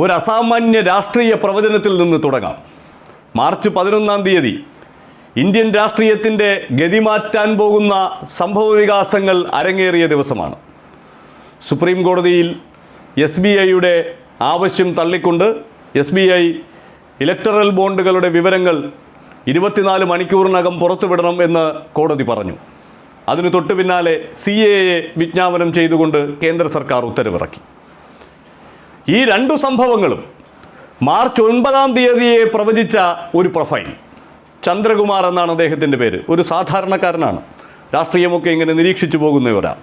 ഒരു അസാമാന്യ രാഷ്ട്രീയ പ്രവചനത്തിൽ നിന്ന് തുടങ്ങാം. മാർച്ച് പതിനൊന്നാം തീയതി ഇന്ത്യൻ രാഷ്ട്രീയത്തിന്റെ ഗതിമാറ്റാൻ പോകുന്ന സംഭവ വികാസങ്ങൾ അരങ്ങേറിയ ദിവസമാണ്. സുപ്രീം കോടതിയിൽ എസ് ബി ഐയുടെ ആവശ്യം തള്ളിക്കൊണ്ട് എസ് ബി ഐ ഇലക്ടറൽ ബോണ്ടുകളുടെ വിവരങ്ങൾ ഇരുപത്തിനാല് മണിക്കൂറിനകം പുറത്തുവിടണം എന്ന് കോടതി പറഞ്ഞു. അതിനു തൊട്ടു പിന്നാലെ സി എ വിജ്ഞാപനം ചെയ്തുകൊണ്ട് കേന്ദ്ര സർക്കാർ ഉത്തരവിറക്കി. ഈ രണ്ടു സംഭവങ്ങളും മാർച്ച് ഒൻപതാം തീയതിയെ പ്രവചിച്ച ഒരു പ്രൊഫൈൽ. ചന്ദ്രകുമാർ എന്നാണ് അദ്ദേഹത്തിന്റെ പേര്. ഒരു സാധാരണക്കാരനാണ്. രാഷ്ട്രീയമൊക്കെ ഇങ്ങനെ നിരീക്ഷിച്ചു പോകുന്നവരാ.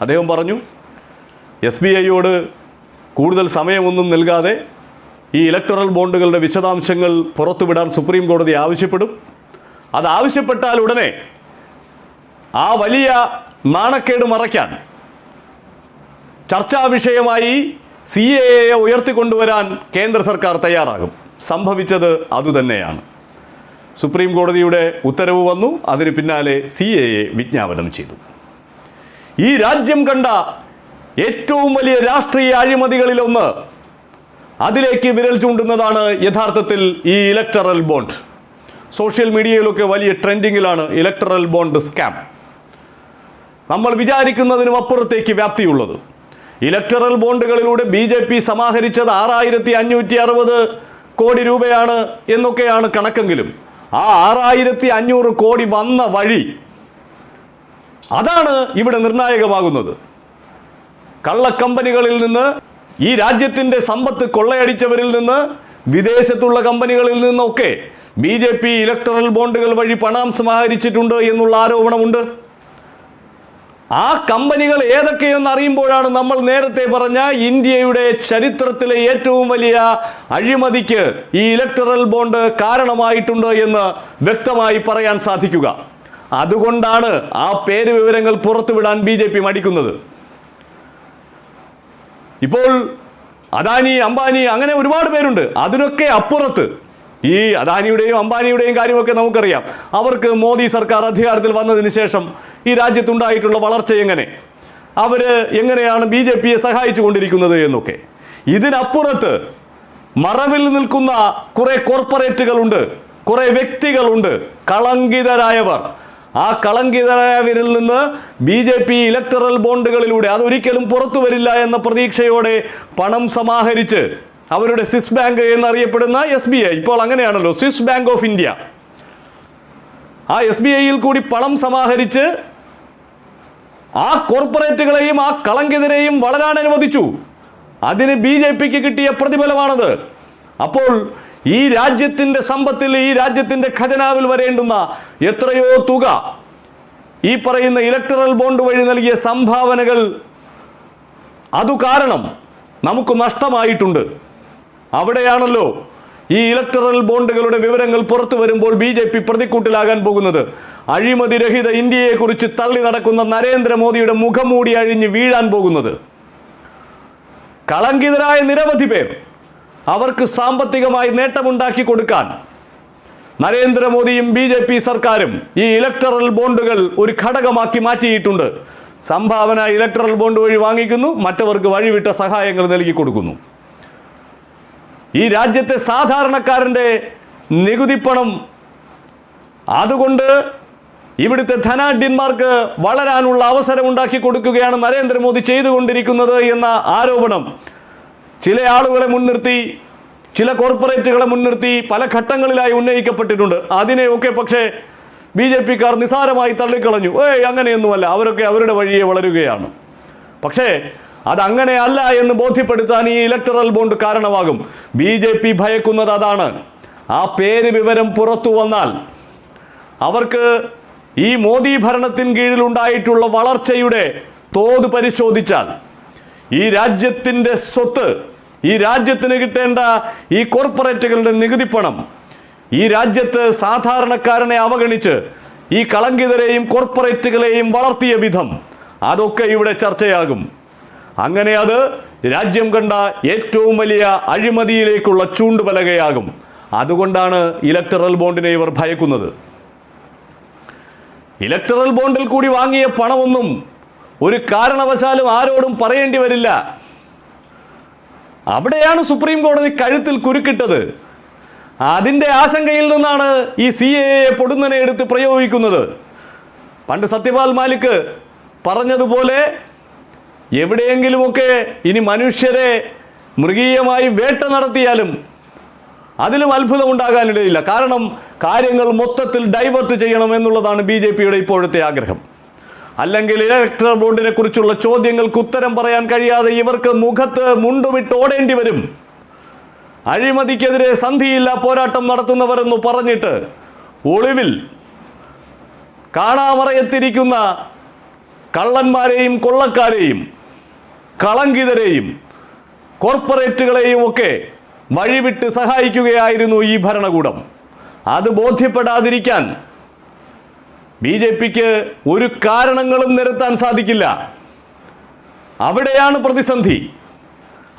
അദ്ദേഹം പറഞ്ഞു എസ് ബി ഐയോട് കൂടുതൽ സമയമൊന്നും നൽകാതെ ഈ ഇലക്ടറൽ ബോണ്ടുകളുടെ വിശദാംശങ്ങൾ പുറത്തുവിടാൻ സുപ്രീം കോടതി ആവശ്യപ്പെടും. അത് ആവശ്യപ്പെട്ടാൽ ഉടനെ ആ വലിയ നാണക്കേട് മറയ്ക്കാൻ ചർച്ചാ വിഷയമായി സി എ എ ഉയർത്തിക്കൊണ്ടുവരാൻ കേന്ദ്ര സർക്കാർ തയ്യാറാകും. സംഭവിച്ചത് അതുതന്നെയാണ്. സുപ്രീം കോടതിയുടെ ഉത്തരവ് വന്നു. അതിന് പിന്നാലെ സി എ എ വിജ്ഞാപനം ചെയ്തു. ഈ രാജ്യം കണ്ട ഏറ്റവും വലിയ രാഷ്ട്രീയ അഴിമതികളിലൊന്ന് അതിലേക്ക് വിരൽ ചൂണ്ടുന്നതാണ് യഥാർത്ഥത്തിൽ ഈ ഇലക്ടറൽ ബോണ്ട് സോഷ്യൽ മീഡിയയിലൊക്കെ വലിയ ട്രെൻഡിങ്ങിലാണ് ഇലക്ടറൽ ബോണ്ട് സ്കാം നമ്മൾ വിചാരിക്കുന്നതിനും അപ്പുറത്തേക്ക് വ്യാപ്തിയുള്ളത്. ഇലക്ടറൽ ബോണ്ടുകളിലൂടെ ബി ജെ പി സമാഹരിച്ചത് ആറായിരത്തി അഞ്ഞൂറ്റി അറുപത് കോടി രൂപയാണ് എന്നൊക്കെയാണ് കണക്കെങ്കിലും ആ ആറായിരത്തി അഞ്ഞൂറ് കോടി വന്ന വഴി അതാണ് ഇവിടെ നിർണായകമാകുന്നത്. കള്ളക്കമ്പനികളിൽ നിന്ന് ഈ രാജ്യത്തിന്റെ സമ്പത്ത് കൊള്ളയടിച്ചവരിൽ നിന്ന് വിദേശത്തുള്ള കമ്പനികളിൽ നിന്നൊക്കെ ബി ജെ പി ഇലക്ടറൽ ബോണ്ടുകൾ വഴി പണം സമാഹരിച്ചിട്ടുണ്ട് എന്നുള്ള ആരോപണമുണ്ട്. ആ കമ്പനികൾ ഏതൊക്കെയെന്ന് അറിയുമ്പോഴാണ് നമ്മൾ നേരത്തെ പറഞ്ഞ ഇന്ത്യയുടെ ചരിത്രത്തിലെ ഏറ്റവും വലിയ അഴിമതിക്ക് ഈ ഇലക്ടറൽ ബോണ്ട് കാരണമായിട്ടുണ്ട് എന്ന് വ്യക്തമായി പറയാൻ സാധിക്കുക. അതുകൊണ്ടാണ് ആ പേര് വിവരങ്ങൾ പുറത്തുവിടാൻ ബി ജെ പി മടിക്കുന്നത്. ഇപ്പോൾ അദാനി അംബാനി അങ്ങനെ ഒരുപാട് പേരുണ്ട്. അതിനൊക്കെ അപ്പുറത്ത് ഈ അദാനിയുടെയും അംബാനിയുടെയും കാര്യമൊക്കെ നമുക്കറിയാം. അവർക്ക് മോദി സർക്കാർ അധികാരത്തിൽ വന്നതിന് ശേഷം ഈ രാജ്യത്തുണ്ടായിട്ടുള്ള വളർച്ച എങ്ങനെ? അവർ എങ്ങനെയാണ് ബി ജെ പിയെ സഹായിച്ചു കൊണ്ടിരിക്കുന്നത് എന്നൊക്കെ. ഇതിനപ്പുറത്ത് മറവിൽ നിൽക്കുന്ന കുറേ കോർപ്പറേറ്റുകളുണ്ട് കുറേ വ്യക്തികളുണ്ട് കളങ്കിതരായവർ. ആ കളങ്കിതരായവരിൽ നിന്ന് ബി ജെ പി ഇലക്ടറൽ ബോണ്ടുകളിലൂടെ അതൊരിക്കലും പുറത്തു വരില്ല എന്ന പ്രതീക്ഷയോടെ പണം സമാഹരിച്ച് അവരുടെ സ്വിസ് ബാങ്ക് എന്നറിയപ്പെടുന്ന എസ് ബി ഐ ഇപ്പോൾ അങ്ങനെയാണല്ലോ സ്വിസ് ബാങ്ക് ഓഫ് ഇന്ത്യ ആ എസ് ബി ഐയിൽ കൂടി പണം സമാഹരിച്ച് ആ കോർപ്പറേറ്റുകളെയും ആ കളങ്കിതരെയും വളരാൻ അനുവദിച്ചു. അതിന് ബി ജെ പിക്ക് കിട്ടിയ പ്രതിഫലമാണത്. അപ്പോൾ ഈ രാജ്യത്തിന്റെ സമ്പത്തിൽ ഈ രാജ്യത്തിന്റെ ഖജനാവിൽ വരേണ്ടുന്ന എത്രയോ തുക ഈ പറയുന്ന ഇലക്ടറൽ ബോണ്ട് വഴി നൽകിയ സംഭാവനകൾ അതു കാരണം നമുക്ക് നഷ്ടമായിട്ടുണ്ട്. അവിടെയാണല്ലോ ഈ ഇലക്ടറൽ ബോണ്ടുകളുടെ വിവരങ്ങൾ പുറത്തു വരുമ്പോൾ ബി ജെ പി പ്രതിക്കൂട്ടിലാകാൻ പോകുന്നത്. അഴിമതിരഹിത ഇന്ത്യയെക്കുറിച്ച് തള്ളി നടക്കുന്ന നരേന്ദ്രമോദിയുടെ മുഖംമൂടി അഴിഞ്ഞ് വീഴാൻ പോകുന്നത്. കളങ്കിതരായ നിരവധി പേർ അവർക്ക് സാമ്പത്തികമായി നേട്ടമുണ്ടാക്കി കൊടുക്കാൻ നരേന്ദ്രമോദിയും ബി ജെ പി സർക്കാരും ഈ ഇലക്ടറൽ ബോണ്ടുകൾ ഒരു ഘടകമാക്കി മാറ്റിയിട്ടുണ്ട്. സംഭാവന ഇലക്ടറൽ ബോണ്ട് വഴി വാങ്ങിക്കുന്നു മറ്റവർക്ക് വഴിവിട്ട സഹായങ്ങൾ നൽകി കൊടുക്കുന്നു. ഈ രാജ്യത്തെ സാധാരണക്കാരന്റെ നികുതി പണം അതുകൊണ്ട് ഇവിടുത്തെ ധനാഢ്യന്മാർക്ക് വളരാനുള്ള അവസരം ഉണ്ടാക്കി കൊടുക്കുകയാണ് നരേന്ദ്രമോദി ചെയ്തുകൊണ്ടിരിക്കുന്നത് എന്ന ആരോപണം. ചില ആളുകളെ മുൻനിർത്തി ചില കോർപ്പറേറ്റുകളെ മുൻനിർത്തി പല ഘട്ടങ്ങളിലായി ഉന്നയിക്കപ്പെട്ടിട്ടുണ്ട്. അതിനെയൊക്കെ പക്ഷേ ബി ജെ പിക്കാർ നിസാരമായി തള്ളിക്കളഞ്ഞു. ഏയ് അങ്ങനെയൊന്നുമല്ല. അവരൊക്കെ അവരുടെ വഴിയെ വളരുകയാണ്. പക്ഷേ അതങ്ങനെയല്ല എന്ന് ബോധ്യപ്പെടുത്താൻ ഈ ഇലക്ടറൽ ബോണ്ട് കാരണമാകും. ബി ജെ പി ഭയക്കുന്നത് അതാണ്. ആ പേര് വിവരം പുറത്തു വന്നാൽ അവർക്ക് ഈ മോദി ഭരണത്തിൻ കീഴിലുണ്ടായിട്ടുള്ള വളർച്ചയുടെ തോത് പരിശോധിച്ചാൽ ഈ രാജ്യത്തിന്റെ സ്വത്ത് ഈ രാജ്യത്തിന് കിട്ടേണ്ട ഈ കോർപ്പറേറ്റുകളുടെ നികുതിപ്പണം ഈ രാജ്യത്ത് സാധാരണക്കാരനെ അവഗണിച്ച് ഈ കളങ്കിതരെയും കോർപ്പറേറ്റുകളെയും വളർത്തിയ വിധം അതൊക്കെ ഇവിടെ ചർച്ചയാകും. അങ്ങനെ അത് രാജ്യം കണ്ട ഏറ്റവും വലിയ അഴിമതിയിലേക്കുള്ള ചൂണ്ടുപലകയാകും. അതുകൊണ്ടാണ് ഇലക്ടറൽ ബോണ്ടിനെ ഇവർ ഭയക്കുന്നത്. ഇലക്ടറൽ ബോണ്ടിൽ കൂടി വാങ്ങിയ പണമൊന്നും ഒരു കാരണവശാലും ആരോടും പറയേണ്ടി വരില്ല. അവിടെയാണ് സുപ്രീം കോടതി കഴുത്തിൽ കുരുക്കിട്ടത്. അതിന്റെ ആശങ്കയിൽ നിന്നാണ് ഈ സി എ പൊടുന്നനെ എടുത്ത് പ്രയോഗിക്കുന്നത്. പണ്ട് സത്യപാൽ മാലിക് പറഞ്ഞതുപോലെ എവിടെയെങ്കിലുമൊക്കെ ഇനി മനുഷ്യരെ മൃഗീയമായി വേട്ട നടത്തിയാലും അതിലും അത്ഭുതമുണ്ടാകാനിടയില്ല. കാരണം കാര്യങ്ങൾ മൊത്തത്തിൽ ഡൈവേർട്ട് ചെയ്യണം എന്നുള്ളതാണ് ബി ജെ പിയുടെ ഇപ്പോഴത്തെ ആഗ്രഹം. അല്ലെങ്കിൽ ഇലക്ട്രൽ ബോണ്ടിനെ കുറിച്ചുള്ള ചോദ്യങ്ങൾക്ക് ഉത്തരം പറയാൻ കഴിയാതെ ഇവർക്ക് മുഖത്ത് മുണ്ടുമിട്ട് ഓടേണ്ടി വരും. അഴിമതിക്കെതിരെ സന്ധിയില്ല പോരാട്ടം നടത്തുന്നവരെന്ന് പറഞ്ഞിട്ട് ഒളിവിൽ കാണാമറയത്തിരിക്കുന്ന കള്ളന്മാരെയും കൊള്ളക്കാരെയും കളങ്കിതരെയും കോർപ്പറേറ്റുകളെയും ഒക്കെ വഴിവിട്ട് സഹായിക്കുകയായിരുന്നു ഈ ഭരണകൂടം. അത് ബോധ്യപ്പെടാതിരിക്കാൻ ബി ജെ പിക്ക് ഒരു കാരണങ്ങളും നിരത്താൻ സാധിക്കില്ല. അവിടെയാണ് പ്രതിസന്ധി.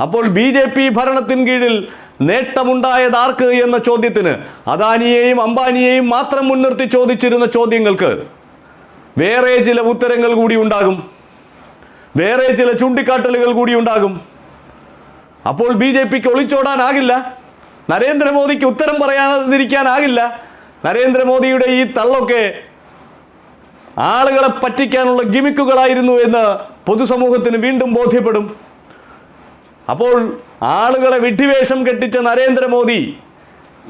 അപ്പോൾ ബി ജെ പി ഭരണത്തിൻ കീഴിൽ നേട്ടമുണ്ടായത് ആർക്ക് എന്ന ചോദ്യത്തിന് അദാനിയെയും അംബാനിയെയും മാത്രം മുൻനിർത്തി ചോദിച്ചിരുന്ന ചോദ്യങ്ങൾക്ക് വേറെ ചില ഉത്തരങ്ങൾ കൂടി ഉണ്ടാകും. വേറെ ചില ചൂണ്ടിക്കാട്ടലുകൾ കൂടി ഉണ്ടാകും. അപ്പോൾ ബി ജെ പിക്ക് ഒളിച്ചോടാനാകില്ല. നരേന്ദ്രമോദിക്ക് ഉത്തരം പറയാതിരിക്കാനാകില്ല. നരേന്ദ്രമോദിയുടെ ഈ തള്ളൊക്കെ ആളുകളെ പറ്റിക്കാനുള്ള ഗിമിക്കുകളായിരുന്നു എന്ന് പൊതുസമൂഹത്തിന് വീണ്ടും ബോധ്യപ്പെടും. അപ്പോൾ ആളുകളെ വിഡ്ഢിവേഷം കെട്ടിച്ച നരേന്ദ്രമോദി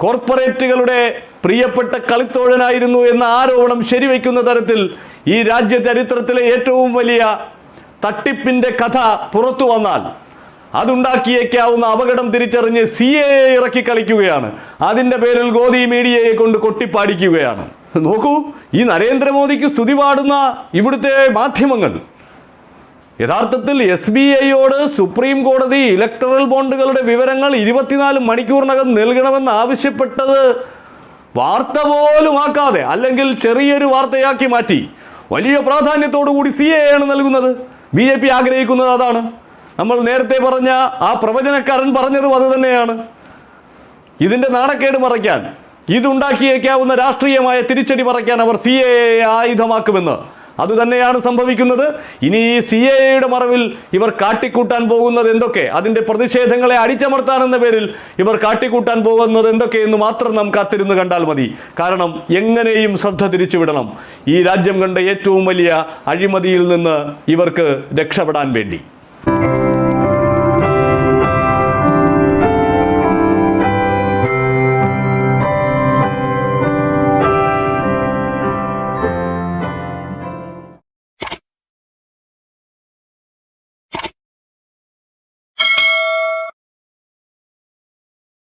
കോർപ്പറേറ്റുകളുടെ പ്രിയപ്പെട്ട കളിത്തോഴനായിരുന്നു എന്ന ആരോപണം ശരിവയ്ക്കുന്ന തരത്തിൽ ഈ രാജ്യ ചരിത്രത്തിലെ ഏറ്റവും വലിയ തട്ടിപ്പിന്റെ കഥ പുറത്തു വന്നാൽ അതുണ്ടാക്കിയേക്കാവുന്ന അപകടം തിരിച്ചറിഞ്ഞ് സി എ ഇറക്കി കളിക്കുകയാണ്. അതിന്റെ പേരിൽ ഗോദി മീഡിയയെ കൊണ്ട് കൊട്ടിപ്പാടിക്കുകയാണ്. നോക്കൂ ഈ നരേന്ദ്രമോദിക്ക് സ്തുതി പാടുന്ന ഇവിടുത്തെ മാധ്യമങ്ങൾ. യഥാർത്ഥത്തിൽ എസ് ബി ഐയോട് സുപ്രീം കോടതി ഇലക്ടറൽ ബോണ്ടുകളുടെ വിവരങ്ങൾ ഇരുപത്തിനാല് മണിക്കൂറിനകം നൽകണമെന്ന് ആവശ്യപ്പെട്ടത് വാർത്ത പോലും ആക്കാതെ അല്ലെങ്കിൽ ചെറിയൊരു വാർത്തയാക്കി മാറ്റി. വലിയ പ്രാധാന്യത്തോടു കൂടി സി എ ആണ് നൽകുന്നത്. ബി ജെ പി ആഗ്രഹിക്കുന്നത് അതാണ്. നമ്മൾ നേരത്തെ പറഞ്ഞ ആ പ്രവചനക്കാരൻ പറഞ്ഞതും അത് തന്നെയാണ്. ഇതിന്റെ നാണക്കേട് മറയ്ക്കാൻ ഇതുണ്ടാക്കിയേക്കാവുന്ന രാഷ്ട്രീയമായ തിരിച്ചടി മറയ്ക്കാൻ അവർ സി എ ആയുധമാക്കുമെന്ന് അതുതന്നെയാണ് സംഭവിക്കുന്നത്. ഇനി ഈ സി എ എയുടെ മറവിൽ ഇവർ കാട്ടിക്കൂട്ടാൻ പോകുന്നത് എന്തൊക്കെ? അതിന്റെ പ്രതിഷേധങ്ങളെ അടിച്ചമർത്താനെന്ന പേരിൽ ഇവർ കാട്ടിക്കൂട്ടാൻ പോകുന്നത് എന്തൊക്കെയെന്ന് മാത്രം നാം കാത്തിരുന്ന് കണ്ടാൽ മതി. കാരണം എങ്ങനെയും ശ്രദ്ധ തിരിച്ചുവിടണം. ഈ രാജ്യം കണ്ട ഏറ്റവും വലിയ അഴിമതിയിൽ നിന്ന് ഇവർക്ക് രക്ഷപ്പെടാൻ വേണ്ടി.